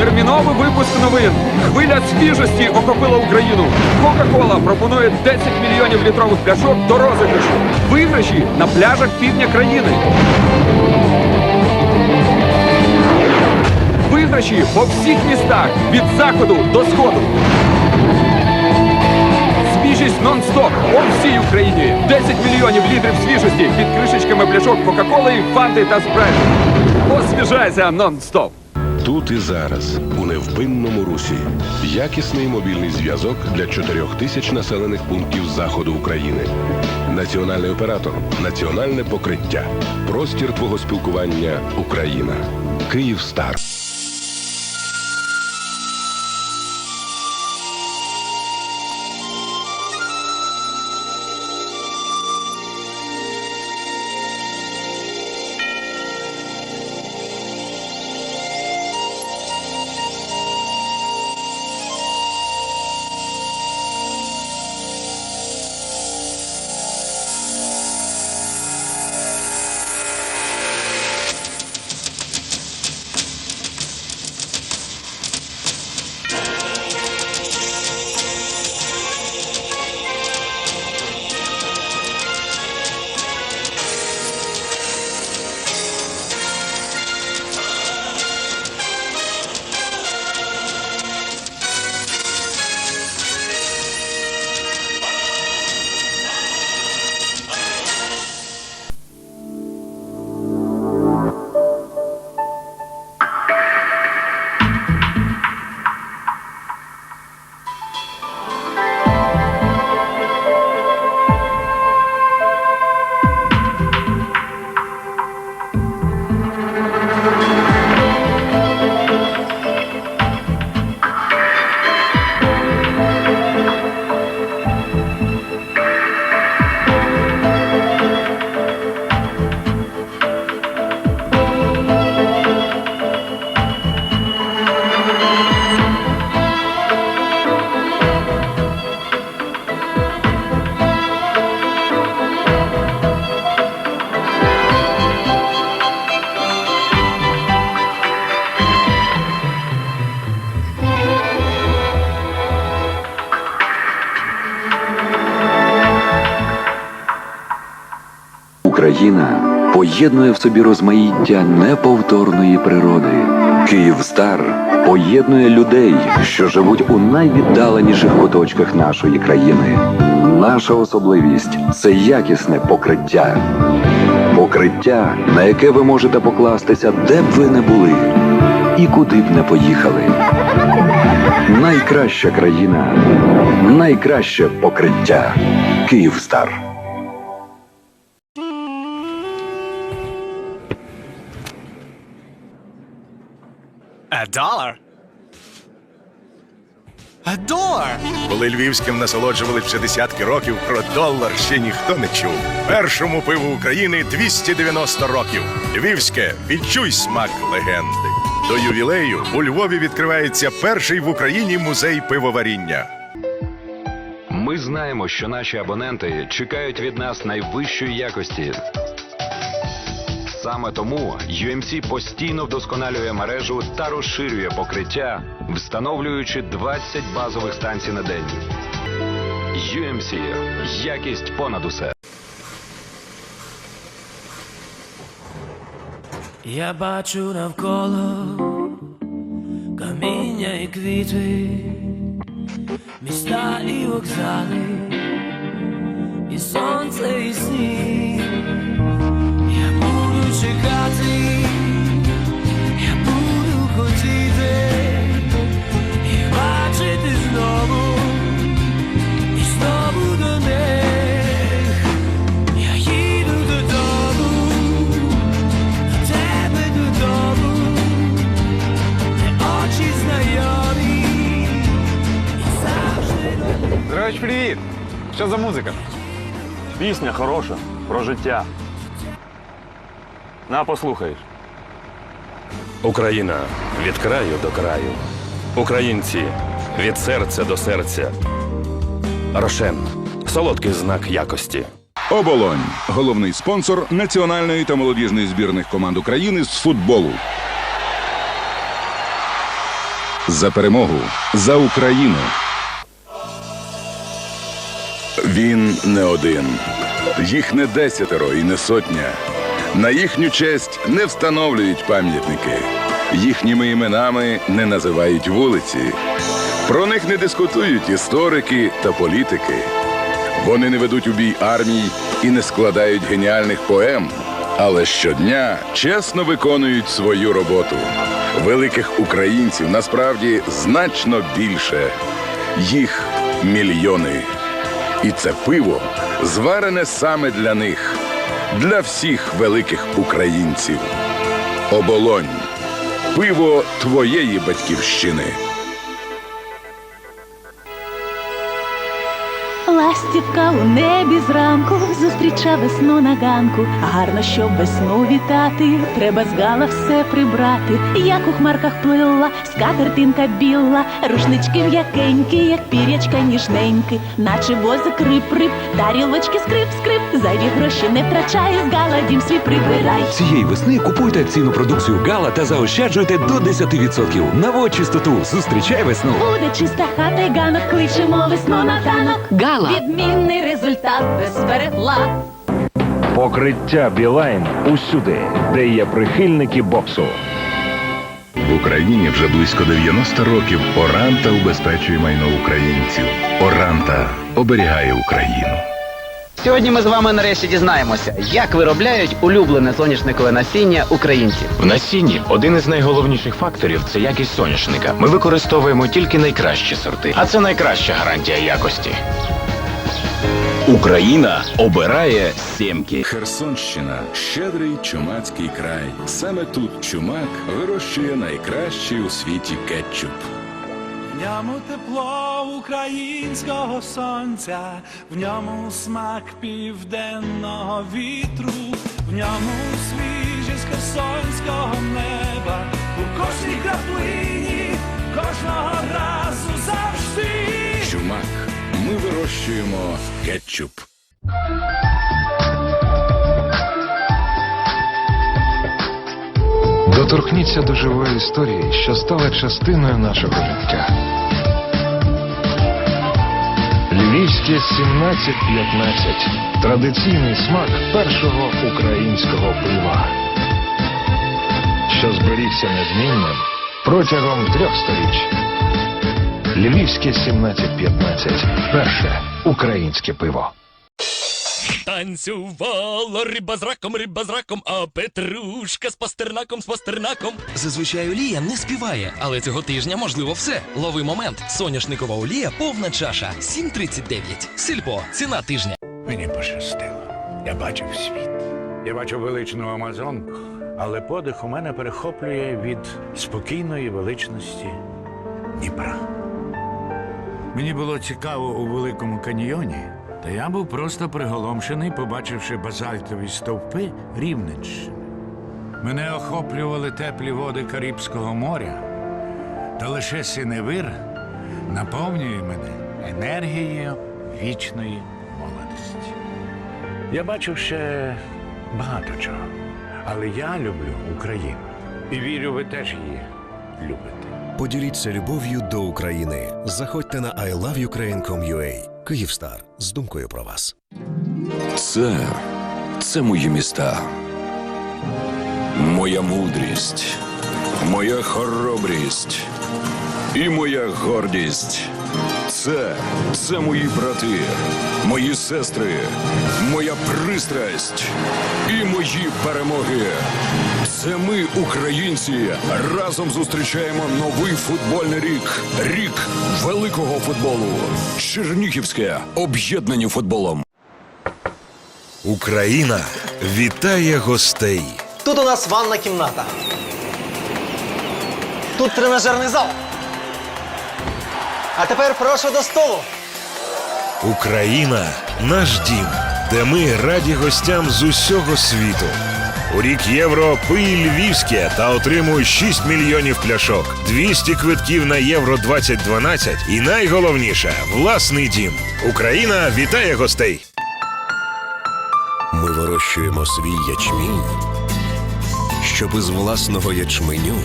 Терміновий випуск новин. Хвиля свіжості охопила Україну. Кока-Кола пропонує 10 мільйонів літрових пляшок до розіграшу. Виграші на пляжах півдня країни. Виграші по всіх містах від заходу до сходу. Свіжість нон-стоп по всій Україні. 10 мільйонів літрів свіжості під кришечками пляшок Кока-Коли, Фанти та спрайту. Освіжайся нон-стоп. Тут і зараз, у невпинному русі. Якісний мобільний зв'язок для 4 тисяч населених пунктів заходу України. Національний оператор, національне покриття. Простір твого спілкування Україна. Київстар. Україна поєднує в собі розмаїття неповторної природи. Київстар поєднує людей, що живуть у найвіддаленіших куточках нашої країни. Наша особливість це якісне покриття. Покриття, на яке ви можете покластися, де б ви не були і куди б не поїхали. Найкраща країна, найкраще покриття. Київстар. Dollar? A dollar? Коли львівським насолоджували вже десятки років, про долар ще ніхто не чув. Першому пиву України 290 років. Львівське відчуй смак легенди. До ювілею у Львові відкривається перший в Україні музей пивоваріння. Ми знаємо, що наші абоненти чекають від нас найвищої якості. Саме тому UMC постійно вдосконалює мережу та розширює покриття, встановлюючи 20 базових станцій на день. UMC – якість понад усе. Я бачу навколо каміння і квіти, міста і вокзали, і сонце, і сніг. Буду чекати, я буду хотіти і бачити знову, і знову до них. Я їду додому. Тебе додому, де очі знайомі, і завжди Здравич, привіт! Що за музика? Пісня хороша, про життя. На, послухаєш. Україна від краю до краю. Українці від серця до серця. Рошен солодкий знак якості. Оболонь головний спонсор національної та молодіжної збірних команд України з футболу. За перемогу. За Україну. Він не один. Їх не десятеро і не сотня. На їхню честь не встановлюють пам'ятники. Їхніми іменами не називають вулиці. Про них не дискутують історики та політики. Вони не ведуть у бій армій і не складають геніальних поем, але щодня чесно виконують свою роботу. Великих українців насправді значно більше. Їх мільйони. І це пиво зварене саме для них, для всіх великих українців. Оболонь. Пиво твоєї батьківщини. Ластівка у небі зранку зустріча весну на ганку. Гарно, щоб весну вітати, треба з гала все прибрати. Як у хмарках плила, скатертинка біла, рушнички м'якенькі, як пірячка ніжненькі, наче возик рип-рип, тарілочки скрип-скрип, зайві гроші не втрачай, з гала дім свій прибирай. Цієї весни купуйте акційну продукцію Гала та заощаджуйте до 10%. Наводь чистоту, зустрічай весну. Буде чиста хата й ганок, кличемо весну на танок. Гала. Відмінний результат без переплат. Покриття Білайн усюди, де є прихильники боксу. В Україні вже близько 90 років Оранта убезпечує майно українців. Оранта оберігає Україну. Сьогодні ми з вами нарешті дізнаємося, як виробляють улюблене соняшникове насіння українців. В насінні один із найголовніших факторів це якість соняшника. Ми використовуємо тільки найкращі сорти, а це найкраща гарантія якості. Україна обирає сімки. Херсонщина щедрий чумацький край. Саме тут чумак вирощує найкращий у світі кетчуп. В ньому тепло українського сонця, в ньому смак південного вітру, в ньому свіжість херсонського неба, у кожній краплині, кожного разу завжди. Чумак. Ми вирощуємо кетчуп. Доторкніться до живої історії, що стала частиною нашого життя. Львівське 1715 традиційний смак першого українського пива, що зберігся незмінним протягом трьох сторіч. Львівське 1715 перше українське пиво. Танцювала риба з раком, риба з раком, а петрушка з пастернаком, з пастернаком. Зазвичай олія не співає, але цього тижня можливо все. Лови момент. Соняшникова олія, повна чаша. 7.39. Сільпо. Ціна тижня. Мені пощастило. Я бачив світ. Я бачив величну Амазонку, але подих у мене перехоплює від спокійної величності Дніпра. Мені було цікаво у Великому каньйоні, та я був просто приголомшений, побачивши базальтові стовпи Рівненщини. Мене охоплювали теплі води Карибського моря, та лише синевир наповнює мене енергією вічної молодості. Я бачив ще багато чого, але я люблю Україну і вірю, ви теж її любите. Поділіться любов'ю до України. Заходьте на iloveukraine.com.ua. Київстар з думкою про вас. Це, це мої міста. Моя мудрість, моя хоробрість і моя гордість. Це, це мої брати, мої сестри, моя пристрасть і мої перемоги. Це ми, українці, разом зустрічаємо новий футбольний рік. Рік великого футболу. Чернігівське об'єднані футболом. Україна вітає гостей. Тут у нас ванна кімната. Тут тренажерний зал. А тепер прошу до столу. Україна наш дім, де ми раді гостям з усього світу. У рік євро пий львівське та отримуй 6 мільйонів пляшок, 200 квитків на євро 2012 і найголовніше власний дім. Україна вітає гостей. Ми вирощуємо свій ячмінь, щоб із власного ячменю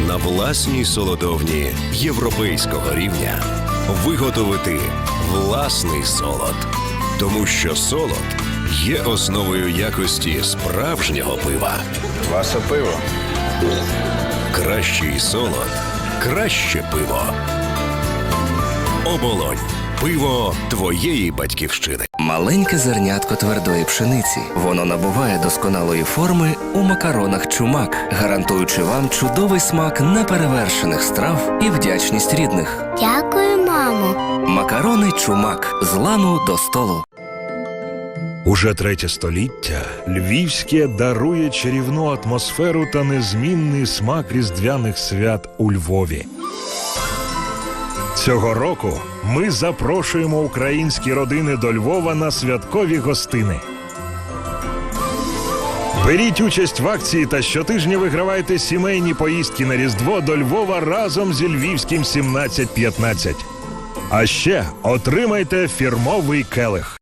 на власній солодовні європейського рівня виготовити власний солод. Тому що солод є основою якості справжнього пива. Ваше пиво. Кращий солод, краще пиво. Оболонь. Пиво твоєї батьківщини. Маленьке зернятко твердої пшениці. Воно набуває досконалої форми у макаронах чумак, гарантуючи вам чудовий смак неперевершених страв і вдячність рідних. Дякую, мамо. Макарони чумак з лану до столу. Уже третє століття Львівське дарує чарівну атмосферу та незмінний смак різдвяних свят у Львові. Цього року ми запрошуємо українські родини до Львова на святкові гостини. Беріть участь в акції та щотижня вигравайте сімейні поїздки на Різдво до Львова разом зі Львівським 1715. А ще отримайте фірмовий келих.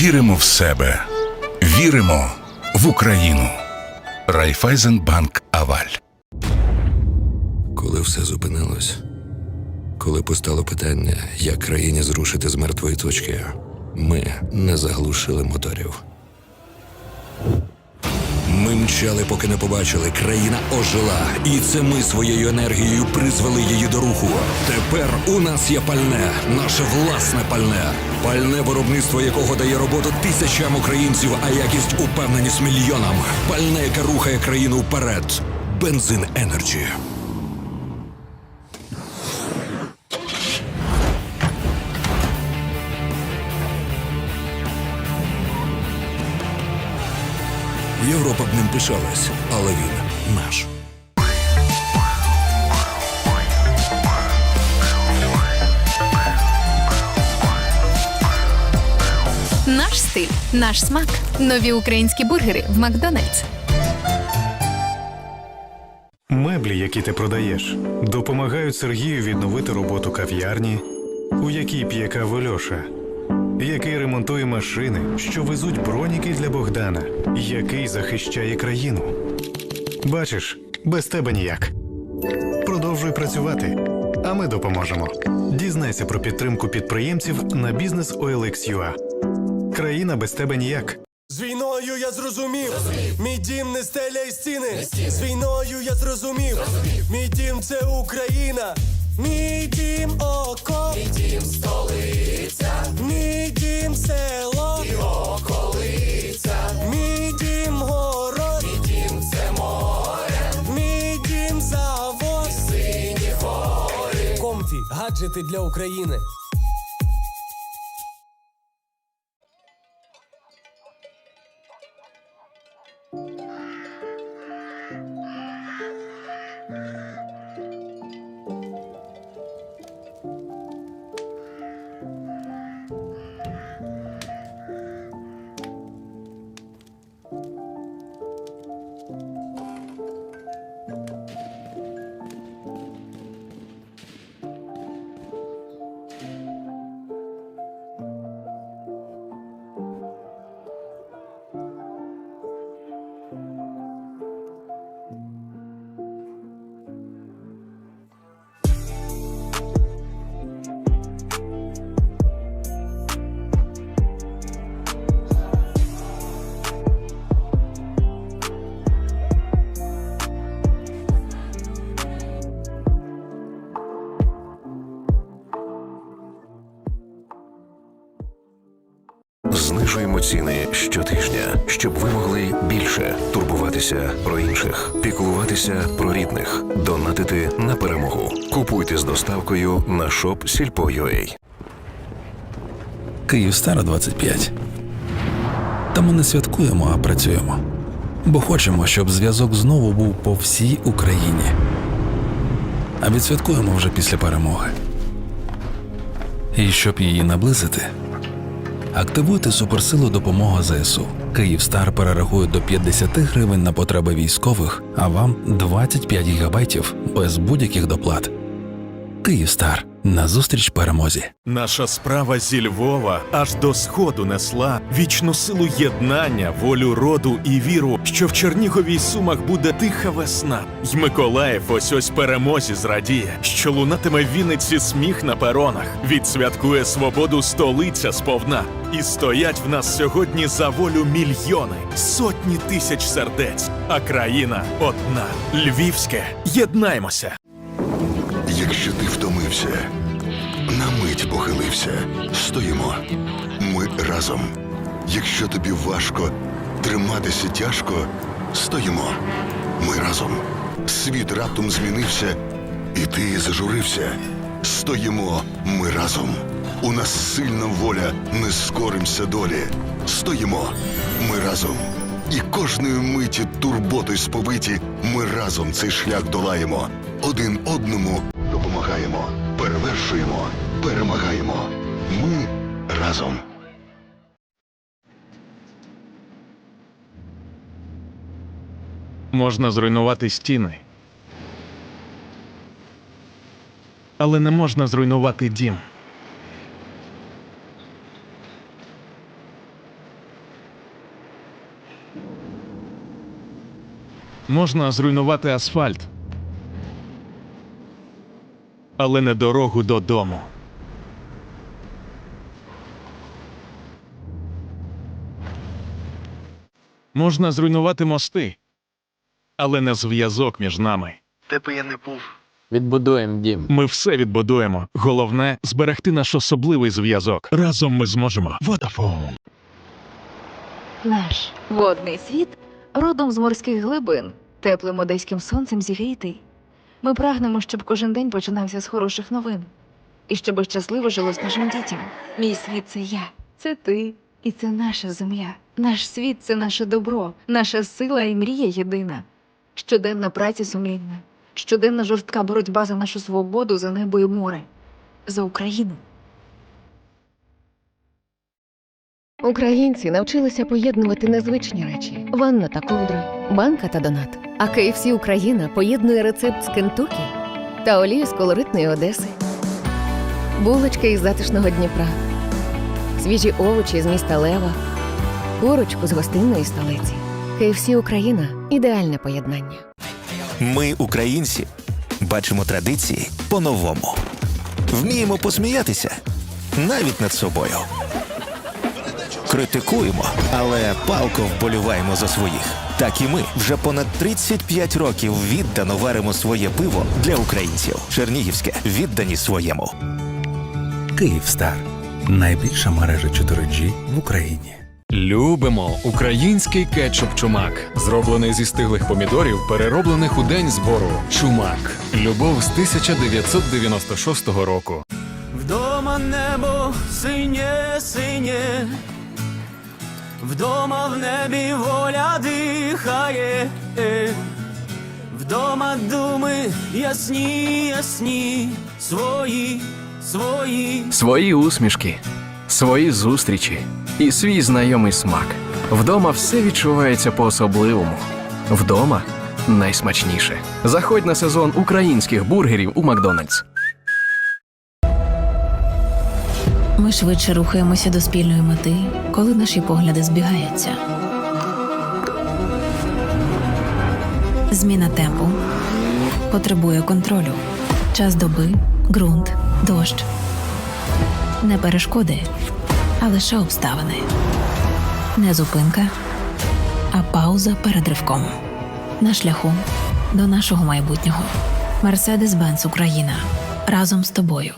Віримо в себе. Віримо в Україну. Райфайзенбанк Аваль. Коли все зупинилось, коли постало питання, як країні зрушити з мертвої точки, ми не заглушили моторів. Ми мчали, поки не побачили. Країна ожила, і це ми своєю енергією призвели її до руху. Тепер у нас є пальне, наше власне пальне. Пальне виробництво якого дає роботу тисячам українців, а якість упевненість мільйонам. Пальне, яке рухає країну вперед. Бензин Енерджі. Європа б ним пишалась, але він наш. Наш стиль, наш смак. Нові українські бургери в Макдональдс. Меблі, які ти продаєш, допомагають Сергію відновити роботу кав'ярні, у якій п'є каву Льоша, який ремонтує машини, що везуть броніки для Богдана, який захищає країну. Бачиш, без тебе ніяк. Продовжуй працювати, а ми допоможемо. Дізнайся про підтримку підприємців на бізнес OLX.ua. Країна без тебе ніяк. З війною я зрозумів, мій дім не стеля і стіни. З війною я зрозумів, мій дім це Україна. Мій дім око, мій дім дім село і околиця, мій дім город, мій дім це море, мій дім завод, сині гори. Комфі, гаджети для України. Ціни щотижня, щоб ви могли більше турбуватися про інших, піклуватися про рідних, донатити на перемогу. Купуйте з доставкою на shop Сільпо.ua. Київстар 25. Та ми не святкуємо, а працюємо. Бо хочемо, щоб зв'язок знову був по всій Україні. А відсвяткуємо вже після перемоги. І щоб її наблизити, активуйте суперсилу допомога ЗСУ. Київстар перерахує до 50 гривень на потреби військових, а вам 25 гігабайтів без будь-яких доплат. Київстар назустріч перемозі. Наша справа зі Львова аж до сходу несла вічну силу єднання, волю роду і віру, що в Чернігові й Сумах буде тиха весна. Й Миколаїв ось ось перемозі зрадіє, що лунатиме в Вінниці сміх на перонах. Відсвяткує свободу столиця сповна. І стоять в нас сьогодні за волю мільйони, сотні тисяч сердець. А країна одна. Львівське. Єднаймося. Якщо ти втомився, на мить похилився, стоїмо. Ми разом. Якщо тобі важко, триматися тяжко, стоїмо. Ми разом. Світ раптом змінився, і ти зажурився. Стоїмо, ми разом. У нас сильна воля, не скоримося долі. Стоїмо, ми разом. І кожної миті турботою сповиті ми разом цей шлях долаємо. Один одному допомагаємо, перевершуємо, перемагаємо. Ми разом. Можна зруйнувати стіни. Але не можна зруйнувати дім. Можна зруйнувати асфальт. Але не дорогу додому. Можна зруйнувати мости, але не зв'язок між нами. Де би я не був. Відбудуємо дім. Ми все відбудуємо. Головне зберегти наш особливий зв'язок. Разом ми зможемо. Vodafone. Наш водний світ родом з морських глибин, теплим одеським сонцем зігрітий. Ми прагнемо, щоб кожен день починався з хороших новин. І щоб щасливо жилось нашим дітям. Мій світ це я, це ти, і це наша земля. Наш світ це наше добро, наша сила і мрія єдина. Щоденна праця сумлінна, щоденна жорстка боротьба за нашу свободу, за небо і море, за Україну. Українці навчилися поєднувати незвичні речі: ванна та ковдра, банка та донат. А KFC Україна поєднує рецепт з Кентукі та олію з колоритної Одеси, булочки із затишного Дніпра, свіжі овочі з міста Лева, курочку з гостинної столиці. KFC Україна ідеальне поєднання. Ми, українці, бачимо традиції по-новому. Вміємо посміятися навіть над собою. Критикуємо, але палко вболіваємо за своїх. Так і ми вже понад 35 років віддано варимо своє пиво для українців. Чернігівське віддані своєму. Київстар найбільша мережа 4G в Україні. Любимо український кетчуп чумак, зроблений зі стиглих помідорів, перероблених у день збору. Чумак. Любов з 1996 року. Вдома небо синє, синє, вдома в небі воля дихає, е. вдома думи ясні, ясні, свої, свої. Свої усмішки, свої зустрічі і свій знайомий смак. Вдома все відчувається по-особливому. Вдома найсмачніше. Заходь на сезон українських бургерів у Макдональдс. Ми швидше рухаємося до спільної мети, коли наші погляди збігаються. Зміна темпу потребує контролю. Час доби, ґрунт, дощ. Не перешкоди, а лише обставини. Не зупинка, а пауза перед ривком. На шляху до нашого майбутнього. Мерседес-Бенц Україна разом з тобою.